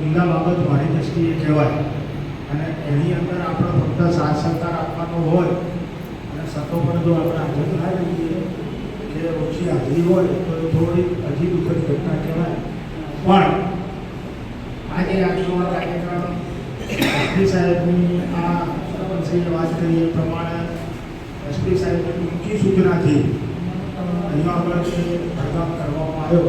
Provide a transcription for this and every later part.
ઉમદા બાબત મારી દ્રષ્ટિએ કહેવાય. અને એની અંદર આપણે ફક્ત સાથ સહકાર આપવાનો હોય, અને સતો પણ જો આપણે હાજર ના રહીએ, કે ઓછી હાજરી હોય, તો એ થોડી હજી દુઃખદ ઘટના કહેવાય. પણ આજે આજનો કાર્યક્રમ એસપી સાહેબની આ સરપંચશ્રીએ વાત કરી એ પ્રમાણે એસપી સાહેબની ઊંચી સૂચનાથી અહીંયા આગળ જે કરવામાં આવ્યો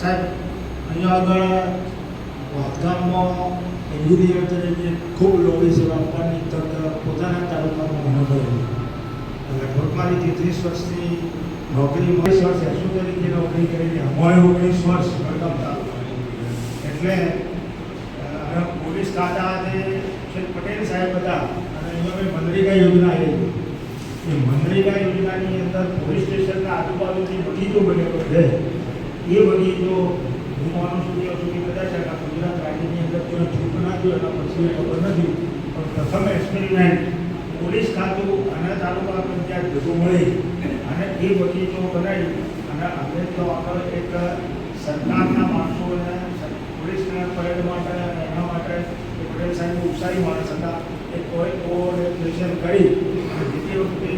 સાહેબ, અહીંયા આગળ વાતગામમાં એન્જિનિયર તરીકે ખૂબ લોભી સેવા આપવાની તક પોતાના તાલુકામાં અનુભવી લગભગ મારી ત્રીસ વર્ષની નોકરી ઓગણીસ વર્ષ એસુ તરીકે નોકરી કરીને અમારે ઓગણીસ વર્ષ વડગામ તાલુકા એટલે પોલીસ ખાતા અને શ્રી પટેલ સાહેબ હતા, અને અહીંયા મેં મનરેગા યોજના આવી એ મનરેગા યોજનાની અંદર પોલીસ સ્ટેશનના આજુબાજુથી બગીચો બનેલો છે. એ બગીચો હું માનું છું કે સુધી કદાચ આખા ગુજરાત રાજ્યની અંદર કોઈ છૂટ ના થયું, એના પછી ખબર નથી. પણ પ્રથમ એક્સપેરિમેન્ટ પોલીસ ખાતું અને તાલુકા પંચાયત ભેગું મળી. અને એ બગીચો બનાવી અને અમે તો આગળ એક સરકારના માણસોને પોલીસના પરેડ માટે એના માટે પટેલ સાહેબ ઉત્સાહી માણસ હતા. એ કોઈ કોઓર્ડિનેશન કરી અને બીજી વખતે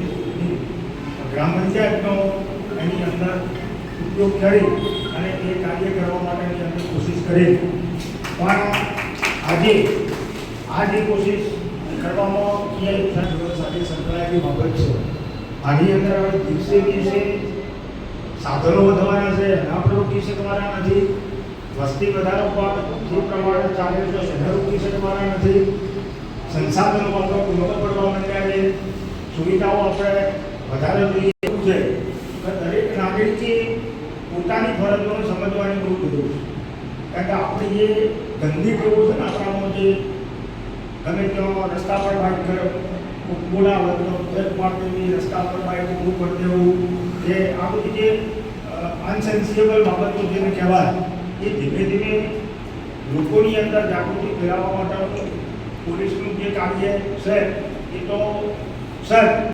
ગ્રામ પંચાયતનો એની અંદર ઉપયોગ કરી અને એ કાર્ય કરવા માટેની અંદર કોશિશ કરી. પણ આજે આ જે કોશિશ કરવામાં પીઆઈ સાથે સંકળાયેલી બાબત છે, આની અંદર હવે દિવસે દિવસે સાધનો વધવાના છે એના રોકી શકવાના નથી, વસ્તી વધારો પણ જે પ્રમાણે ચાલે છે એને રોકી શકવાના નથી, સંસાધનો પણ પૂર્ણ પડવા છે સુવિધાઓ આપણે વધારે જોઈએ એવું છે કે દરેક નાગરિકે પોતાની ફરજોને સમજવાની બહુ જરૂર છે. કારણ કે આપણી જે ગંદી ટેવો છે ને આપણામાં જે ગમે ત્યાં રસ્તા પર બાઇક બોલાવે તો એક માટેની રસ્તા પર બાઇક ઊભું કરી દેવું. કે આ બધી જે અનસેન્સિએબલ બાબતો જેને કહેવાય, એ ધીમે ધીમે લોકોની અંદર જાગૃતિ ફેલાવવા માટે પોલીસનું જે કાર્ય છે, એ તો, સર